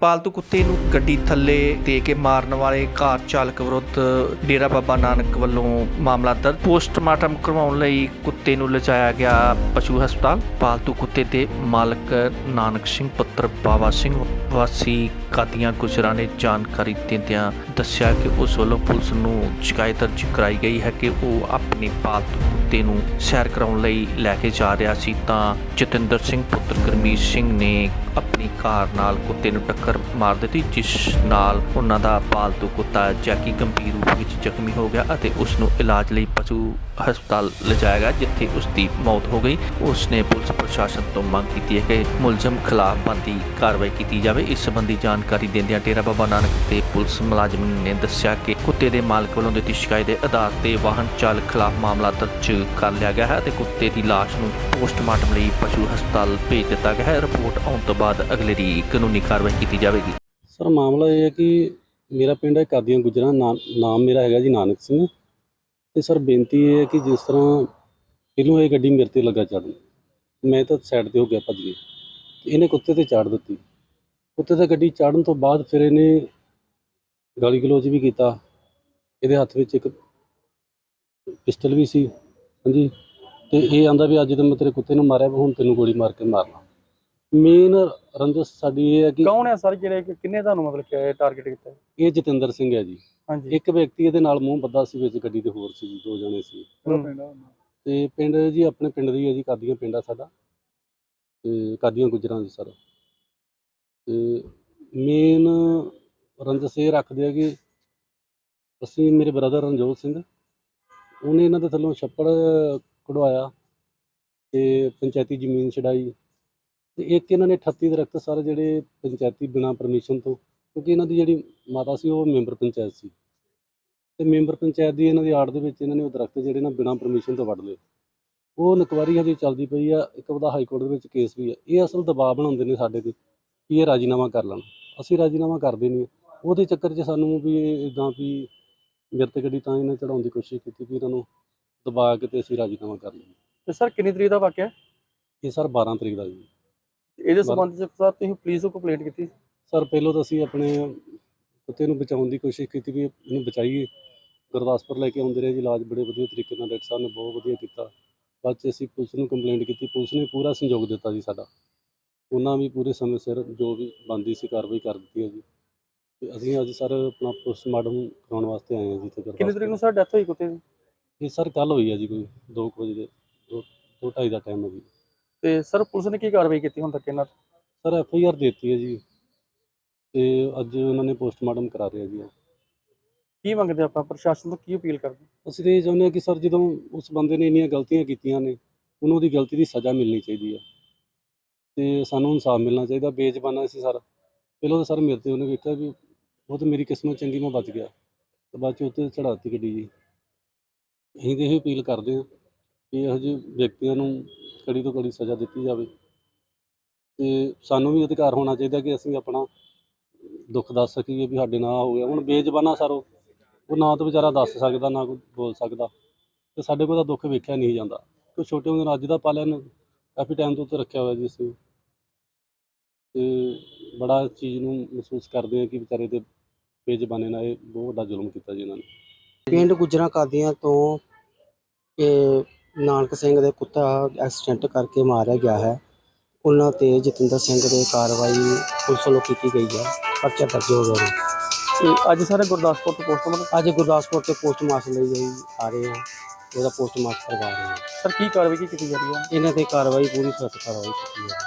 ਪਾਲਤੂ ਕੁੱਤੇ ਨੂੰ ਗੱਡੀ ਥੱਲੇ ਦੇ ਕੇ ਮਾਰਨ ਵਾਲੇ ਕਾਰ ਚਾਲਕ ਵਿਰੁੱਧ ਡੇਰਾ ਬਾਬਾ ਨਾਨਕ ਵੱਲੋਂ ਮਾਮਲਾ ਦਰਜ। ਪੋਸਟਮਾਰਟਮ ਕਰਵਾਉਣ ਲਈ ਕੁੱਤੇ ਨੂੰ ਲਿਜਾਇਆ ਗਿਆ ਪਸ਼ੂ ਹਸਪਤਾਲ। ਪਾਲਤੂ ਕੁੱਤੇ ਦੇ ਮਾਲਕ ਨਾਨਕ ਸਿੰਘ, ਪੁੱਤਰ ਬਾਵਾ ਸਿੰਘ, ਵਾਸੀ ਕਾਦੀਆਂ ਗੁਜਰਾਂ ਨੇ ਜਾਣਕਾਰੀ ਦਿੰਦਿਆਂ ਦੱਸਿਆ ਕਿ ਉਸ ਵੱਲੋਂ ਪੁਲਿਸ ਨੂੰ ਸ਼ਿਕਾਇਤ ਦਰਜ ਕਰਾਈ ਗਈ ਹੈ ਕਿ ਉਹ ਆਪਣੇ ਪਾਲਤੂ ਕੁੱਤੇ ਨੂੰ ਸੈਰ ਕਰਾਉਣ ਲਈ ਲੈ ਕੇ ਜਾ ਰਿਹਾ ਸੀ ਤਾਂ ਜਤਿੰਦਰ ਸਿੰਘ ਪੁੱਤਰ ਗਰਮੀਤ ਸਿੰਘ ਨੇ ਆਪਣੀ ਕਾਰ ਨਾਲ ਕੁੱਤੇ ਨੂੰ ਟੱਕਰ ਮਾਰ ਦਿੱਤੀ, ਜਿਸ ਨਾਲ ਉਹਨਾਂ ਦਾ ਪਾਲਤੂ ਕੁੱਤਾ ਜੈਕੀ ਗੰਭੀਰ ਰੂਪ ਵਿੱਚ ਜ਼ਖਮੀ ਹੋ ਗਿਆ ਅਤੇ ਉਸ ਨੂੰ ਇਲਾਜ ਲਈ ਪਸ਼ੂ ਹਸਪਤਾਲ ਲਿਜਾਇਆ ਗਿਆ, ਜਿੱਥੇ ਉਸ ਦੀ ਮੌਤ ਹੋ ਗਈ। ਉਸ ਨੇ ਪੁਲਿਸ ਪ੍ਰਸ਼ਾਸਨ ਤੋਂ ਮੰਗ ਕੀਤੀ ਹੈ ਕਿ ਮੁਲਜ਼ਮ ਖਿਲਾਫ ਬਣਦੀ ਕਾਰਵਾਈ ਕੀਤੀ ਜਾਵੇ। ਇਸ ਸੰਬੰਧੀ ਜਾਣਕਾਰੀ ਦਿੰਦਿਆਂ ਡੇਰਾ ਬਾਬਾ ਨਾਨਕ ਦੇ ਪੁਲਿਸ ਮੁਲਾਜ਼ਮ ਨੇ ਦੱਸਿਆ ਕਿ ਕੁੱਤੇ ਦੇ ਮਾਲਕ ਵੱਲੋਂ ਦਿੱਤੀ ਸ਼ਿਕਾਇਤ ਦੇ ਆਧਾਰ ਤੇ ਵਾਹਨ ਚਾਲਕ ਖਿਲਾਫ ਮਾਮਲਾ ਦਰਜ ਕਰ ਲਿਆ ਗਿਆ ਹੈ ਅਤੇ ਕੁੱਤੇ ਦੀ ਲਾਸ਼ ਨੂੰ ਪੋਸਟਮਾਰਟਮ ਲਈ ਪਸ਼ੂ ਹਸਪਤਾਲ ਭੇਜ ਦਿੱਤਾ ਗਿਆ ਹੈ। ਰਿਪੋਰਟ ਆਉਣ ਤੋਂ ਬਾਅਦ ਅਗਲੇ ਦੀ ਕਾਨੂੰਨੀ ਕਾਰਵਾਈ ਕੀਤੀ ਜਾਵੇਗੀ। ਸਰ, ਮਾਮਲਾ ਇਹ ਹੈ ਕਿ ਮੇਰਾ ਪਿੰਡ ਹੈ ਕਾਦੀਆਂ ਗੁਜਰਾਂ ਨਾਮ ਨਾਮ ਮੇਰਾ ਹੈਗਾ ਜੀ ਨਾਨਕ ਸਿੰਘ। ਤੇ ਸਰ, ਬੇਨਤੀ ਇਹ ਹੈ ਕਿ ਜਿਸ ਤਰ੍ਹਾਂ ਪਹਿਲੋਂ ਇਹ ਗੱਡੀ ਮੇਰੇ ਤੇ ਲੱਗਾ ਚੜਨ ਮੈਂ ਤਾਂ ਸਾਈਡ ਤੇ ਹੋ ਗਿਆ, ਭੱਜ ਕੇ ਇਹਨੇ ਕੁੱਤੇ ਤੇ ਚਾੜ ਦਿੱਤੀ। ਕੁੱਤੇ ਤੇ ਗੱਡੀ ਚਾੜਨ ਤੋਂ ਬਾਅਦ ਫਿਰ ਇਹਨੇ ਗਾਲੀ ਗਲੋਚ ਵੀ ਕੀਤਾ। ਇਹਦੇ ਹੱਥ ਵਿੱਚ ਇੱਕ ਪਿਸਟਲ ਵੀ ਸੀ ਹਾਂਜੀ। ਤੇ ਇਹ ਆਂਦਾ ਵੀ ਅੱਜ ਤਾਂ ਮੈਂ ਤੇਰੇ ਕੁੱਤੇ ਨੂੰ ਮਾਰਿਆ ਹੁਣ ਤੈਨੂੰ ਗੋਲੀ ਮਾਰ ਕੇ ਮਾਰਨਾ। ਮੇਨ ਰੰਜਸ ਸਾਡੀ ਇਹ ਹੈ ਕਿ ਕੌਣ ਹੈ ਸਰ ਜਿਹੜੇ ਕਿ ਕਿੰਨੇ ਤੁਹਾਨੂੰ ਮਤਲਬ ਕਿ ਟਾਰਗੇਟ ਕੀਤਾ? ਇਹ ਜਤਿੰਦਰ ਸਿੰਘ ਹੈ ਜੀ। ਹਾਂਜੀ। ਇੱਕ ਵਿਅਕਤੀ ਇਹਦੇ ਨਾਲ ਮੂੰਹ ਬੱਦਾ ਸੀ ਵਿੱਚ ਗੱਡੀ ਦੇ ਹੋਰ ਸੀ ਜੀ ਦੋ ਜਣੇ ਸੀ। ਤੇ ਪਿੰਡ ਜੀ ਆਪਣੇ ਪਿੰਡ ਦੀ ਹੈ ਜੀ ਕਾਦੀਆਂ ਪਿੰਡ ਆ ਸਾਡਾ। ਤੇ ਕਾਦੀਆਂ ਗੁਜਰਾਂ ਦੀ ਸਰ। ਤੇ ਮੇਨ ਰੰਜਸ ਇਹ ਰੱਖਦੇ ਆ ਕਿ ਅਸੀਂ ਮੇਰੇ ਬ੍ਰਦਰ ਰਣਜੋਤ ਸਿੰਘ, ਉਹਨੇ ਇਹਨਾਂ ਦੇ ਥੱਲੋਂ ਛੱਪੜ ਕਢਵਾਇਆ ਤੇ ਪੰਚਾਇਤੀ ਜ਼ਮੀਨ ਛਡਾਈ ਤੇ ਇੱਕ ਇਹਨਾਂ ਨੇ 38 ਦਰਖਤ ਸਾਰੇ ਜਿਹੜੇ ਪੰਚਾਇਤੀ ਬਿਨਾਂ ਪਰਮਿਸ਼ਨ ਤੋਂ, ਕਿਉਂਕਿ ਇਹਨਾਂ ਦੀ ਜਿਹੜੀ ਮਾਤਾ ਸੀ ਉਹ ਮੈਂਬਰ ਪੰਚਾਇਤ ਸੀ ਤੇ ਮੈਂਬਰ ਪੰਚਾਇਤ ਦੀ ਇਹਨਾਂ ਦੀ ਆੜ ਦੇ ਵਿੱਚ ਇਹਨਾਂ ਨੇ ਉਹ ਦਰਖਤ ਜਿਹੜੇ ਨਾ ਬਿਨਾਂ ਪਰਮਿਸ਼ਨ ਤੋਂ ਵੱਢ ਲਏ। ਉਹ ਨਕਵਾਰੀ ਹਜੇ ਚੱਲਦੀ ਪਈ ਆ, ਇੱਕ ਉਹਦਾ ਹਾਈ ਕੋਰਟ ਦੇ ਵਿੱਚ ਕੇਸ ਵੀ ਆ। ਇਹ ਅਸਲ ਦਬਾਅ ਬਣਾਉਂਦੇ ਨੇ ਸਾਡੇ ਤੇ। ਕਿ ਇਹ ਰਾਜੀਨਾਮਾ ਕਰ ਲੈਣ। ਅਸੀਂ ਰਾਜੀਨਾਮਾ ਕਰਦੇ ਨਹੀਂ। ਉਹਦੇ ਚੱਕਰ 'ਚ ਸਾਨੂੰ ਵੀ ਇਦਾਂ ਵੀ ਮੇਰੇ ਤੇ ਗੱਡੀ ਤਾਂ ਇਹਨੇ ਚੜਾਉਣ ਦੀ ਕੋਸ਼ਿਸ਼ ਕੀਤੀ ਵੀ ਇਹਨਾਂ ਨੂੰ ਦਬਾ ਕੇ ਤੇ ਅਸੀਂ ਰਾਜੀਨਾਮਾ ਕਰ ਲਈਏ। ਤੇ ਸਰ ਕਿੰਨੀ ਤਰੀਕ ਦਾ ਵਾਕਿਆ? ਹੈ? ਇਹ ਸਰ 12 ਤਰੀਕ ਦਾ ਜੀ। ਇਹਦੇ ਸੰਬੰਧ ਚ ਸਰ ਤੁਸੀਂ ਪੁਲਿਸ ਨੂੰ ਕੰਪਲੇਂਟ ਕੀਤੀ? ਸਰ ਪਹਿਲਾਂ ਤਾਂ ਅਸੀਂ ਆਪਣੇ ਕੁੱਤੇ ਨੂੰ ਬਚਾਉਣ ਦੀ ਕੋਸ਼ਿਸ਼ ਕੀਤੀ ਵੀ ਇਹਨੂੰ ਬਚਾਈਏ। ਗੁਰਦਾਸਪੁਰ ਲੈ ਕੇ ਆਉਂਦੇ ਰਹੇ ਜੀ ਇਲਾਜ ਬੜੇ ਵਧੀਆ ਤਰੀਕੇ ਨਾਲ ਡਾਕਟਰ ਸਾਹਿਬ ਨੇ ਬਹੁਤ ਵਧੀਆ ਕੀਤਾ। ਬਾਅਦ 'ਚ ਅਸੀਂ ਪੁਲਿਸ ਨੂੰ ਕੰਪਲੇਂਟ ਕੀਤੀ। ਪੁਲਿਸ ਨੇ ਪੂਰਾ ਸਹਿਯੋਗ ਦਿੱਤਾ ਜੀ ਸਾਡਾ। ਉਹਨਾਂ ਵੀ ਪੂਰੇ ਸਮੇਂ ਸਿਰ ਜੋ ਵੀ ਬਣਦੀ ਸੀ ਕਾਰਵਾਈ ਕਰ ਦਿੱਤੀ ਹੈ ਜੀ। ਤੇ ਅਸੀਂ ਅੱਜ ਸਰ ਆਪਣਾ ਪੋਸਟਮਾਰਟਮ ਕਰਾਉਣ ਵਾਸਤੇ ਆਏ ਹਾਂ ਜੀ ਇੱਥੇ ਕਿੰਨੀ ਤਰੀਕ ਨੂੰ ਸਰ ਡੈਥ ਹੋਈ ਕੁੱਤੇ ਦੀ? ਇਹ ਸਰ ਕੱਲ ਹੋਈ ਹੈ ਜੀ ਕੋਈ 2 ਵਜੇ ਦੇ 2 2:30 ਦਾ ਟਾਈਮ ਹੈ ਜੀ। ਤੇ ਸਰ ਪੁਲਿਸ ਨੇ ਕੀ ਕਾਰਵਾਈ ਕੀਤੀ ਹੁਣ ਤੱਕ ਇਹਨਾਂ ਤੇ? ਸਰ ਐਫ ਆਈ ਆਰ ਦਿੱਤੀ ਹੈ ਜੀ। ਤੇ ਅੱਜ ਉਹਨਾਂ ਨੇ ਪੋਸਟਮਾਰਟਮ ਕਰਾ ਰਿਹਾ ਜੀ। ਕੀ ਮੰਗਦੇ ਆਪਾਂ? ਪ੍ਰਸ਼ਾਸਨ ਤੋਂ ਕੀ ਅਪੀਲ ਕਰਦੇ? ਅਸੀਂ ਤਾਂ ਇਹ ਚਾਹੁੰਦੇ ਹਾਂ ਕਿ ਸਰ ਜਦੋਂ ਉਸ ਬੰਦੇ ਨੇ ਇੰਨੀਆਂ ਗਲਤੀਆਂ ਕੀਤੀਆਂ ਨੇ ਉਹਨੂੰ ਉਹਦੀ ਗਲਤੀ ਦੀ ਸਜ਼ਾ ਮਿਲਣੀ ਚਾਹੀਦੀ ਹੈ। ਤੇ ਸਾਨੂੰ ਇਨਸਾਫ ਮਿਲਣਾ ਚਾਹੀਦਾ, ਬੇਜ਼ਬਾਨਾ ਸੀ ਸਰ। ਪਹਿਲਾਂ ਤਾਂ ਸਰ ਮੇਰੇ ਤੇ ਉਹਨੇ ਵੇਖਿਆ ਵੀ ਉਹ ਤਾਂ ਮੇਰੀ ਕਿਸਮਤ ਚੰਗੀ ਮੈਂ ਬਚ ਗਿਆ। ਤੇ ਬਾਅਦ ਚ ਉੱਤੇ ਚੜਾਤੀ ਗੱਡੀ ਜੀ। ਅਸੀਂ ਤਾਂ ਇਹ ਅਪੀਲ ਕਰਦੇ ਹਾਂ ਕਿ ਇਹੋ ਜਿਹੇ ਵਿਅਕਤੀਆਂ ਨੂੰ ਕੜੀ ਤੋਂ ਕੜੀ ਸਜ਼ਾ ਦਿੱਤੀ ਜਾਵੇ। ਤੇ ਸਾਨੂੰ ਵੀ ਅਧਿਕਾਰ ਹੋਣਾ ਚਾਹੀਦਾ ਕਿ ਅਸੀਂ ਆਪਣਾ ਦੁੱਖ ਦੱਸ ਸਕੀਏ ਵੀ ਸਾਡੇ ਨਾਲ ਆਹ ਹੋ ਗਿਆ। ਹੁਣ ਬੇਜ਼ਬਾਨਾ ਸਰ ਉਹ ਉਹ ਨਾ ਤਾਂ ਵਿਚਾਰਾ ਦੱਸ ਸਕਦਾ, ਨਾ ਕੋਈ ਬੋਲ ਸਕਦਾ। ਤੇ ਸਾਡੇ ਕੋਲ ਤਾਂ ਦੁੱਖ ਵੇਖਿਆ ਨਹੀਂ ਜਾਂਦਾ। ਕੋਈ ਛੋਟੇ ਹੁੰਦੇ ਨਾਲ ਅੱਜ ਦਾ ਪਾਲਿਆ ਨੂੰ, ਕਾਫੀ ਟਾਈਮ ਤੋਂ ਉੱਤੇ ਰੱਖਿਆ ਹੋਇਆ ਜੀ ਅਸੀਂ। ਤੇ ਬੜਾ ਇਸ ਚੀਜ਼ ਨੂੰ ਮਹਿਸੂਸ ਕਰਦੇ ਆ ਕਿ ਵਿਚਾਰੇ ਦੇ ਬੇਜ਼ਬਾਨੇ ਨਾਲ ਇਹ ਬਹੁਤ ਵੱਡਾ ਜ਼ੁਲਮ ਕੀਤਾ ਜੀ ਇਹਨਾਂ ਨੇ। ਪਿੰਡ ਗੁਜਰਾਂ ਕਾਦੀਆਂ ਤੋਂ ਇਹ ਨਾਨਕ ਸਿੰਘ ਦੇ ਕੁੱਤਾ ਐਕਸੀਡੈਂਟ ਕਰਕੇ ਮਾਰਿਆ ਗਿਆ ਹੈ। ਉਹਨਾਂ ਤੇ ਜਤਿੰਦਰ ਸਿੰਘ ਦੇ ਕਾਰਵਾਈ ਪੁਲਿਸ ਵੱਲੋਂ ਕੀਤੀ ਗਈ ਹੈ। ਪਰਚਾ ਦਰਜ ਹੋ ਗਿਆ ਹੈ ਤੇ ਅੱਜ ਸਾਰੇ ਗੁਰਦਾਸਪੁਰ ਤੋਂ ਪੋਸਟਮਾਰਟਮ ਅੱਜ ਗੁਰਦਾਸਪੁਰ ਤੇ ਪੋਸਟਮਾਰਟਮ ਲਈ ਗਈ ਆ ਰਹੇ ਹਾਂ ਉਹਦਾ ਪੋਸਟਮਾਰਟਮ ਕਰਵਾ ਰਹੇ ਹਾਂ ਸਰ ਕੀ ਕਾਰਵਾਈ ਕੀ ਕੀਤੀ ਜਾ ਰਹੀ ਹੈ? ਇਹਨਾਂ ਤੇ ਕਾਰਵਾਈ ਪੂਰੀ ਸਖਤ ਕਾਰਵਾਈ ਕੀਤੀ ਹੈ।